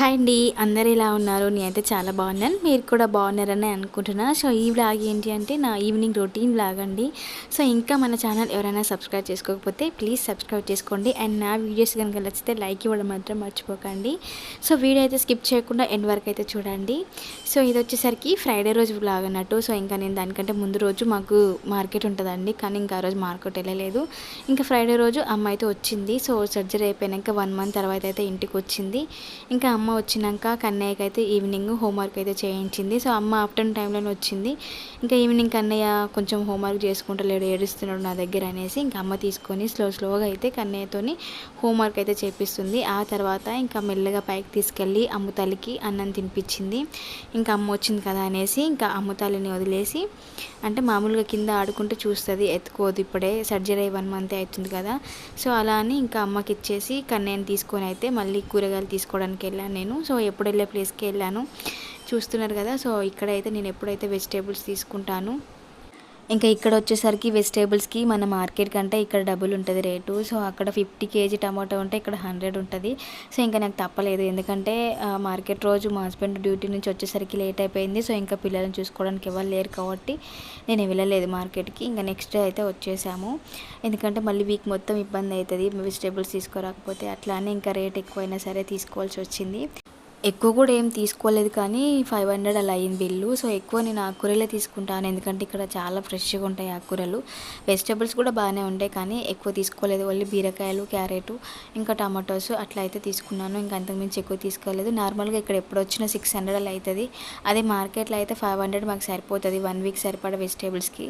Hi అండి. అందరు ఎలా ఉన్నారు? నేనైతే చాలా బాగున్నాను. మీరు కూడా బాగున్నారని అనుకుంటున్నాను సో ఈ వ్లాగ్ ఏంటి అంటే నా ఈవినింగ్ రొటీన్ వ్లాగ్ అండి. సో ఇంకా మన ఛానల్ ఎవరైనా సబ్స్క్రైబ్ చేసుకోకపోతే ప్లీజ్ సబ్స్క్రైబ్ చేసుకోండి. అండ్ నా వీడియోస్ కనుక నచ్చితే లైక్ ఇవ్వడం మాత్రం మర్చిపోకండి. సో వీడియో అయితే స్కిప్ చేయకుండా ఎండ్ వరకు అయితే చూడండి. సో ఇది వచ్చేసరికి ఫ్రైడే రోజు వ్లాగ్ అన్నట్టు. సో ఇంకా నేను దానికంటే ముందు రోజు మాకు మార్కెట్ ఉంటుందండి. కానీ ఇంకా ఆ రోజు మార్కెట్ వెళ్ళలేదు. ఇంకా ఫ్రైడే రోజు అమ్మ అయితే వచ్చింది. సో సర్జరీ అయిపోయాక వన్ మంత్ తర్వాత అయితే ఇంటికి వచ్చింది. ఇంకా అమ్మ వచ్చినాక కన్నయ్యకి అయితే ఈవినింగ్ హోంవర్క్ అయితే చేయించింది. సో అమ్మ ఆఫ్టర్నూన్ టైంలోనే వచ్చింది. ఇంకా ఈవినింగ్ కన్నయ్య కొంచెం హోంవర్క్ చేసుకుంటలేడు ఏడుస్తున్నాడు నా దగ్గర అనేసి ఇంకా అమ్మ తీసుకొని స్లో స్లోగా అయితే కన్నయ్యతోని హోంవర్క్ అయితే చేపిస్తుంది. ఆ తర్వాత ఇంకా మెల్లగా పైకి తీసుకెళ్ళి అమ్ముతల్లికి అన్నం తినిపించింది. ఇంకా అమ్మ వచ్చింది కదా అనేసి ఇంకా అమ్ముతల్లిని వదిలేసి అంటే మామూలుగా కింద ఆడుకుంటే చూస్తుంది ఎత్తుకోదు. ఇప్పుడే సర్జరీ వన్ మంత్ అవుతుంది కదా. సో అలా అని ఇంకా అమ్మకి ఇచ్చేసి కన్నయ్యని తీసుకొని అయితే మళ్ళీ కూరగాయలు తీసుకోవడానికి వెళ్ళాను. నేను. సో ఎప్పుడు వెళ్ళే ప్లేస్కి వెళ్ళాను. చూస్తున్నారు కదా సో ఇక్కడైతే నేను ఎప్పుడైతే వెజిటేబుల్స్ తీసుకుంటాను ఇంకా ఇక్కడ వచ్చేసరికి వెజిటేబుల్స్కి మన మార్కెట్ కంటే ఇక్కడ డబుల్ ఉంటుంది రేటు. సో అక్కడ ఫిఫ్టీ కేజీ టమాటో ఉంటే ఇక్కడ హండ్రెడ్ ఉంటుంది. సో ఇంకా నాకు తప్పలేదు. ఎందుకంటే మార్కెట్ రోజు మా హస్బెండ్ డ్యూటీ నుంచి వచ్చేసరికి లేట్ అయిపోయింది. సో ఇంకా పిల్లల్ని చూసుకోవడానికి ఎవరు లేరు కాబట్టి నేను వెళ్ళలేదు మార్కెట్కి. ఇంకా నెక్స్ట్ డే అయితే వచ్చేసాము. ఎందుకంటే మళ్ళీ వీక్ మొత్తం ఇబ్బంది అవుతుంది వెజిటేబుల్స్ తీసుకోరాకపోతే అట్లానే ఇంకా రేట్ ఎక్కువైనా సరే తీసుకోవాల్సి వచ్చింది. ఎక్కువ కూడా ఏం తీసుకోలేదు కానీ ఫైవ్ హండ్రెడ్ అలా అయింది బిల్లు. సో ఎక్కువ నేను ఆకుకూరలే తీసుకుంటాను. ఎందుకంటే ఇక్కడ చాలా ఫ్రెష్గా ఉంటాయి ఆకుకూరలు వెజిటేబుల్స్ కూడా బాగానే ఉంటాయి కానీ ఎక్కువ తీసుకోలేదు. ఓన్లీ బీరకాయలు క్యారెట్ ఇంకా టమాటోస్ అట్లా అయితే తీసుకున్నాను. ఇంకా అంతకుమించి ఎక్కువ తీసుకోలేదు. నార్మల్గా ఇక్కడ ఎప్పుడు వచ్చినా సిక్స్ హండ్రెడ్ అలా అవుతుంది. అదే మార్కెట్లో అయితే ఫైవ్ హండ్రెడ్ మాకు సరిపోతుంది. వన్ వీక్ సరిపడ వెజిటేబుల్స్కి.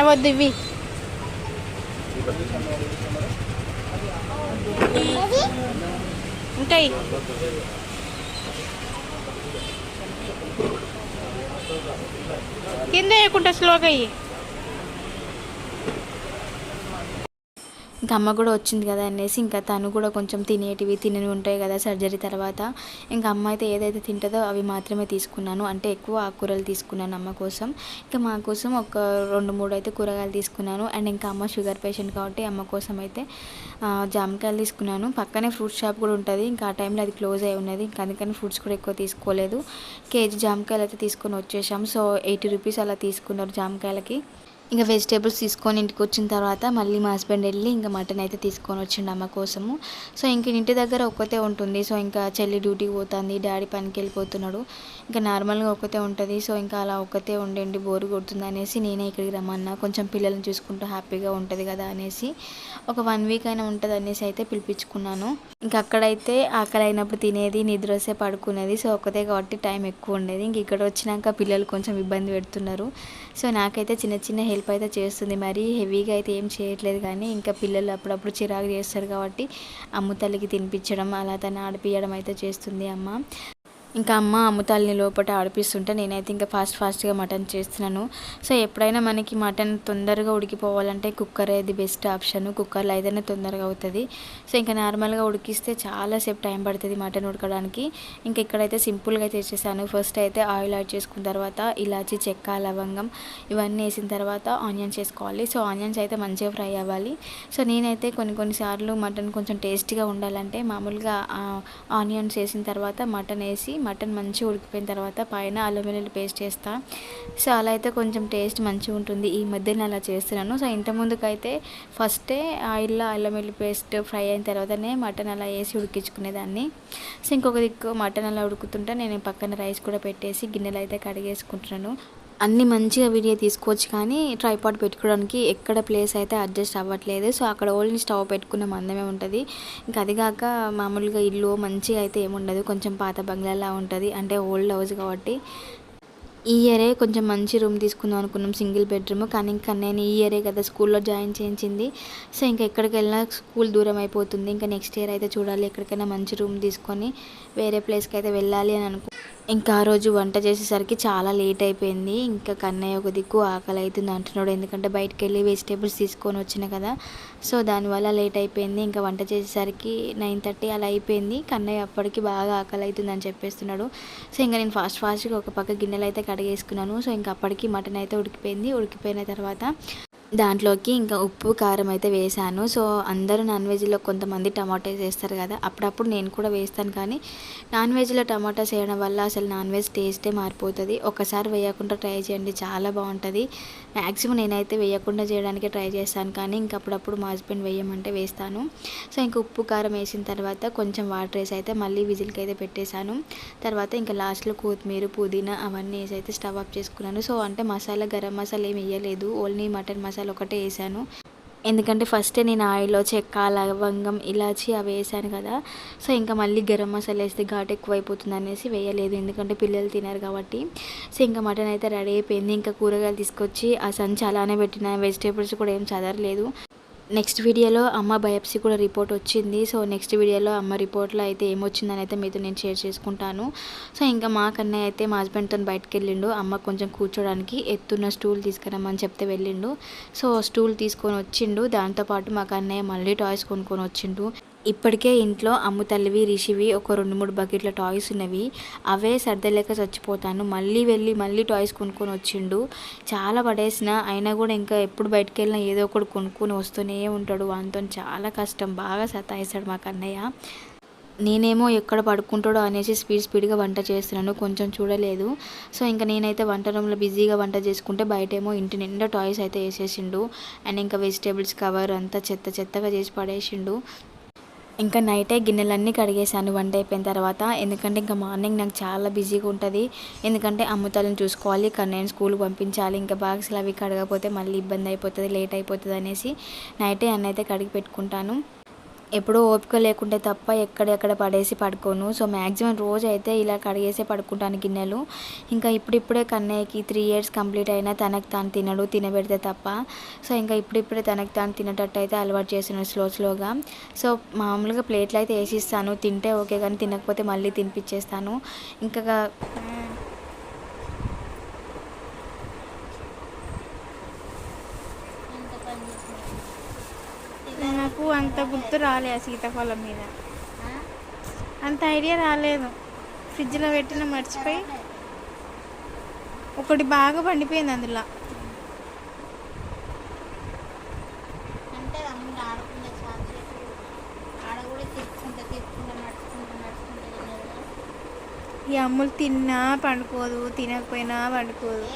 అవద్దు ఇవి. ఉంటాయి కింద వేయకుండా స్లోగా అయ్యి ఇంకా అమ్మ కూడా వచ్చింది కదా అనేసి ఇంకా తను కూడా కొంచెం తినేటివి తినని ఉంటాయి కదా సర్జరీ తర్వాత. ఇంకా అమ్మ అయితే ఏదైతే తింటుందో అవి మాత్రమే తీసుకున్నాను. అంటే ఎక్కువ ఆకుకూరలు తీసుకున్నాను అమ్మ కోసం. ఇంకా మా కోసం ఒక రెండు మూడు అయితే కూరగాయలు తీసుకున్నాను. అండ్ ఇంకా అమ్మ షుగర్ పేషెంట్ కాబట్టి అమ్మ కోసం అయితే జామకాయలు తీసుకున్నాను. పక్కనే ఫ్రూట్ షాప్ కూడా ఉంటుంది. ఇంకా ఆ టైంలో అది క్లోజ్ అయి ఉన్నది. ఇంకా అందుకని ఫ్రూట్స్ కూడా ఎక్కువ తీసుకోలేదు. కేజీ జామకాయలు అయితే తీసుకొని వచ్చేసాం సో ఎయిటీ రూపీస్ అలా తీసుకున్నారు జామకాయలకి. ఇంకా వెజిటేబుల్స్ తీసుకొని ఇంటికి వచ్చిన తర్వాత మళ్ళీ మా హస్బెండ్ వెళ్ళి ఇంకా మటన్ అయితే తీసుకొని వచ్చిండు అమ్మ కోసము. సో ఇంక ఇంటి దగ్గర ఒక్కతే ఉంటుంది. సో ఇంకా చెల్లి డ్యూటీకి పోతుంది డాడీ పనికి వెళ్ళిపోతున్నాడు. ఇంకా నార్మల్గా ఒక్కతే ఉంటుంది. సో ఇంకా అలా ఒక్కతే ఉండండి బోరు కొడుతుంది అనేసి నేనే ఇక్కడికి రమ్మన్నా. కొంచెం పిల్లల్ని చూసుకుంటూ హ్యాపీగా ఉంటుంది కదా అనేసి ఒక వన్ వీక్ అయినా ఉంటుంది అనేసి అయితే పిలిపించుకున్నాను. ఇంకా అక్కడైతే ఆకలి అయినప్పుడు తినేది నిద్ర వస్తే పడుకునేది. సో ఒక్కతే కాబట్టి టైం ఎక్కువ ఉండేది. ఇంక ఇక్కడ వచ్చినాక పిల్లలు కొంచెం ఇబ్బంది పెడుతున్నారు. సో నాకైతే చిన్న చిన్న హెల్ప్ అయితే చేస్తుంది. మరి హెవీగా అయితే ఏం చేయట్లేదు కానీ ఇంకా పిల్లలు అప్పుడప్పుడు చిరాకు చేస్తారు కాబట్టి అమ్మ తల్లికి తినిపించడం అలా తను ఆడిపియడం అయితే చేస్తుంది అమ్మ. ఇంకా అమ్మ అమ్ముతాల్ని లోపల ఆడిపిస్తుంటే నేనైతే ఇంకా ఫాస్ట్ ఫాస్ట్గా మటన్ చేస్తున్నాను. సో ఎప్పుడైనా మనకి మటన్ తొందరగా ఉడికిపోవాలంటే కుక్కర్ అది బెస్ట్ ఆప్షన్. కుక్కర్లో అయితేనే తొందరగా అవుతుంది. సో ఇంకా నార్మల్గా ఉడికిస్తే చాలాసేపు టైం పడుతుంది మటన్ ఉడకడానికి. ఇంకా ఇక్కడైతే సింపుల్గా అయితే చేసేసాను ఫస్ట్ అయితే ఆయిల్ యాడ్ చేసుకున్న తర్వాత ఇలాచి చెక్క లవంగం ఇవన్నీ వేసిన తర్వాత ఆనియన్స్ వేసుకోవాలి. సో ఆనియన్స్ అయితే మంచిగా ఫ్రై అవ్వాలి. సో నేనైతే కొన్ని కొన్నిసార్లు మటన్ కొంచెం టేస్టీగా ఉండాలంటే మామూలుగా ఆనియన్స్ వేసిన తర్వాత మటన్ వేసి మటన్ మంచిగా ఉడికిపోయిన తర్వాత పైన అల్లం వెల్లుల్లి పేస్ట్ చేస్తాను సో అలా అయితే కొంచెం టేస్ట్ మంచిగా ఉంటుంది. ఈ మధ్య నేను అలా చేస్తున్నాను. సో ఇంతముందుకైతే ఫస్టే ఆయిల్లో అల్లం వెల్లుల్లి పేస్ట్ ఫ్రై అయిన తర్వాతనే మటన్ అలా వేసి ఉడికించుకునేదాన్ని. సో ఇంకొక దిక్కు మటన్ అలా ఉడుకుతుంటే నేను పక్కన రైస్ కూడా పెట్టేసి గిన్నెలు అయితే కడిగేసుకుంటున్నాను. అన్ని మంచిగా వీడియో తీసుకోవచ్చు కానీ ట్రైపాడ్ పెట్టుకోవడానికి ఎక్కడ ప్లేస్ అయితే అడ్జస్ట్ అవ్వట్లేదు. సో అక్కడ ఓన్లీ స్టవ్ పెట్టుకున్న మందమే ఉంటుంది. ఇంకా అది కాక మామూలుగా ఇల్లు మంచిగా అయితే ఏముండదు కొంచెం పాత బంగ్లాలా ఉంటుంది. అంటే ఓల్డ్ హౌస్ కాబట్టి. ఈ ఇయరే కొంచెం మంచి రూమ్ తీసుకుందాం అనుకున్నాం సింగిల్ బెడ్రూమ్ కానీ ఇంకా నేను ఈ ఇయరే కదా స్కూల్లో జాయిన్ చేయించింది. సో ఇంకా ఎక్కడికి వెళ్ళినా స్కూల్ దూరం అయిపోతుంది. ఇంకా నెక్స్ట్ ఇయర్ అయితే చూడాలి ఎక్కడికైనా మంచి రూమ్ తీసుకొని వేరే ప్లేస్కి అయితే వెళ్ళాలి అని అనుకు ఇంకా ఆ రోజు వంట చేసేసరికి చాలా లేట్ అయిపోయింది. ఇంకా కన్నయ్య ఒక దిక్కు ఆకలి అవుతుంది అంటున్నాడు. ఎందుకంటే బయటకు వెళ్ళి వెజిటేబుల్స్ తీసుకొని వచ్చిన కదా. సో దానివల్ల లేట్ అయిపోయింది. ఇంకా వంట చేసేసరికి నైన్ థర్టీ అలా అయిపోయింది. కన్నయ్య అప్పటికి బాగా ఆకలి అవుతుంది అని చెప్పేస్తున్నాడు. సో ఇంకా నేను ఫాస్ట్ ఫాస్ట్గా ఒక పక్క గిన్నెలు అయితే కడిగేసుకున్నాను. సో ఇంకా అప్పటికి మటన్ అయితే ఉడికిపోయింది. ఉడికిపోయిన తర్వాత దాంట్లోకి ఇంకా ఉప్పు కారం అయితే వేసాను సో అందరూ నాన్ వెజ్లో కొంతమంది టమాటాస్ వేస్తారు కదా అప్పుడప్పుడు నేను కూడా వేస్తాను. కానీ నాన్ వెజ్లో టమాటాస్ వేయడం వల్ల అసలు నాన్ వెజ్ టేస్టే మారిపోతుంది. ఒకసారి వేయకుండా ట్రై చేయండి చాలా బాగుంటుంది. మ్యాక్సిమం నేనైతే వేయకుండా చేయడానికి ట్రై చేస్తాను. కానీ ఇంక అప్పుడప్పుడు మా హస్బెండ్ వేయమంటే వేస్తాను. సో ఇంకా ఉప్పు కారం వేసిన తర్వాత కొంచెం వాటర్ వేసి అయితే మళ్ళీ విజిల్కి అయితే పెట్టేశాను. తర్వాత ఇంకా లాస్ట్లో కొత్తిమీర పుదీనా అవన్నీ వేసి అయితే స్టవ్ ఆఫ్ చేసుకున్నాను. సో అంటే మసాలా గరం మసాలా ఏమి వేయలేదు. ఓన్లీ మటన్ మసాలా ఒకటే వేసాను. ఎందుకంటే ఫస్టే నేను ఆయిల్లో చెక్క లవంగం ఇలాచి అవి వేసాను కదా. సో ఇంకా మళ్ళీ గరం మసాలా వేస్తే ఘాటు ఎక్కువ అయిపోతుంది అనేసి వేయలేదు. ఎందుకంటే పిల్లలు తినారు కాబట్టి. సో ఇంకా మటన్ అయితే రెడీ అయిపోయింది. ఇంకా కూరగాయలు తీసుకొచ్చి ఆ సంచి అలానే పెట్టిన. వెజిటేబుల్స్ కూడా ఏం చదరలేదు. నెక్స్ట్ వీడియోలో అమ్మ బయాప్సీ కూడా రిపోర్ట్ వచ్చింది. సో నెక్స్ట్ వీడియోలో అమ్మ రిపోర్ట్లో అయితే ఏమొచ్చిందని అయితే మీతో నేను షేర్ చేసుకుంటాను. సో ఇంకా మా కన్నయ్య అయితే మా హస్బెండ్తో బయటకు వెళ్ళిండు. అమ్మ కొంచెం కూర్చోడానికి ఎత్తున్న స్టూల్ తీసుకురమ్మని చెప్తే వెళ్ళిండు. సో స్టూల్ తీసుకొని వచ్చిండు. దాంతోపాటు మా కన్నయ్య మళ్ళీ టాయ్స్ కొనుక్కొని వచ్చిండు. ఇప్పటికే ఇంట్లో అమ్ము తల్లివి రిషివి ఒక రెండు మూడు బకెట్ల టాయ్స్ ఉన్నవి. అవే సర్దలేక చచ్చిపోతాను. మళ్ళీ వెళ్ళి మళ్ళీ టాయ్స్ కొనుక్కొని వచ్చిండు. చాలా పడేసిన అయినా కూడా ఇంకా ఎప్పుడు బయటకు వెళ్ళినా ఏదో ఒకటి కొనుక్కొని వస్తూనే ఉంటాడు. వానితో చాలా కష్టం. బాగా సతాయిస్తాడు మా కన్నయ్య. నేనేమో ఎక్కడ పడుకుంటాడో అనేసి స్పీడ్ స్పీడ్గా వంట చేస్తున్నాను. కొంచెం చూడలేదు. సో ఇంకా నేనైతే వంట రూమ్లో బిజీగా వంట చేసుకుంటే బయటేమో ఇంటి నిండా టాయ్స్ అయితే వేసేసిండు. అండ్ ఇంకా వెజిటేబుల్స్ కవర్ అంతా చెత్త చెత్తగా చేసి పడేసిండు. ఇంకా నైటే గిన్నెలన్నీ కడిగేసాను వంట అయిపోయిన తర్వాత. ఎందుకంటే ఇంకా మార్నింగ్ నాకు చాలా బిజీగా ఉంటుంది. ఎందుకంటే అమ్మతాలను చూసుకోవాలి కన్నయ్యని స్కూల్కి పంపించాలి ఇంకా బాక్స్లు అవి కడగకపోతే మళ్ళీ ఇబ్బంది అయిపోతుంది లేట్ అయిపోతుంది అనేసి నైటే అన్నైతే కడిగి పెట్టుకుంటాను. ఎప్పుడో ఓపిక లేకుంటే తప్ప ఎక్కడెక్కడ పడేసి పడుకోను. సో మ్యాక్సిమం రోజు అయితే ఇలా కడిగేసే పడుకుంటాను గిన్నెలు. ఇంకా ఇప్పుడిప్పుడే కన్నయ్యకి త్రీ ఇయర్స్ కంప్లీట్ అయినా తనకు తాను తినడు తినబెడితే తప్ప. సో ఇంకా ఇప్పుడిప్పుడే తనకు తాను తినేటట్టు అయితే అలవాటు చేస్తున్నాను స్లో స్లోగా. సో మామూలుగా ప్లేట్లు అయితే వేసిస్తాను తింటే ఓకే కానీ తినకపోతే మళ్ళీ తినిపించేస్తాను ఇంకా నాకు అంత గుర్తు రాలే ఆ సీతాఫలం మీద. అంత ఐడియా రాలేదు. ఫ్రిడ్జ్లో పెట్టిన మర్చిపోయి ఒకటి బాగా పండిపోయింది అందులో. ఈ అమ్ములు తిన్నా పండుకోదు తినకపోయినా పండుకోదు.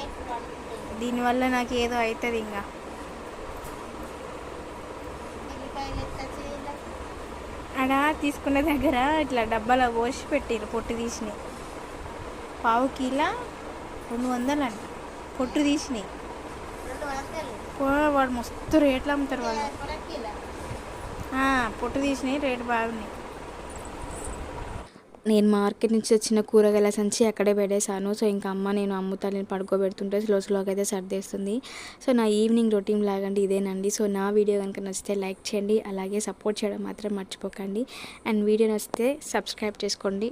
దీనివల్ల నాకు ఏదో అవుతుంది ఇంకా. ఆయన తీసుకున్న దగ్గర ఇట్లా డబ్బాలో పోసి పెట్టారు పొట్టు తీసినాయి. పావు కిలో రెండు వందలు అంట పొట్టు తీసినాయి. పో, వాడు మస్తు రేట్లు అమ్ముతారు వాళ్ళు. పొట్టు తీసినాయి రేటు బాగున్నాయి. నేను మార్కెట్ నుంచి వచ్చిన కూరగాయల సంచి అక్కడే పెట్టేశాను. సో ఇంకా అమ్మ నేను అమ్ముతాను పడుకోబెడుతుంటే స్లో స్లోగా అయితే సర్దేస్తుంది. సో నా ఈవినింగ్ రొటీన్ లాగండి ఇదేనండి. సో నా వీడియో కనుక నచ్చితే లైక్ చేయండి. అలాగే సపోర్ట్ చేయడం మాత్రం మర్చిపోకండి. అండ్ వీడియో నచ్చితే సబ్స్క్రైబ్ చేసుకోండి.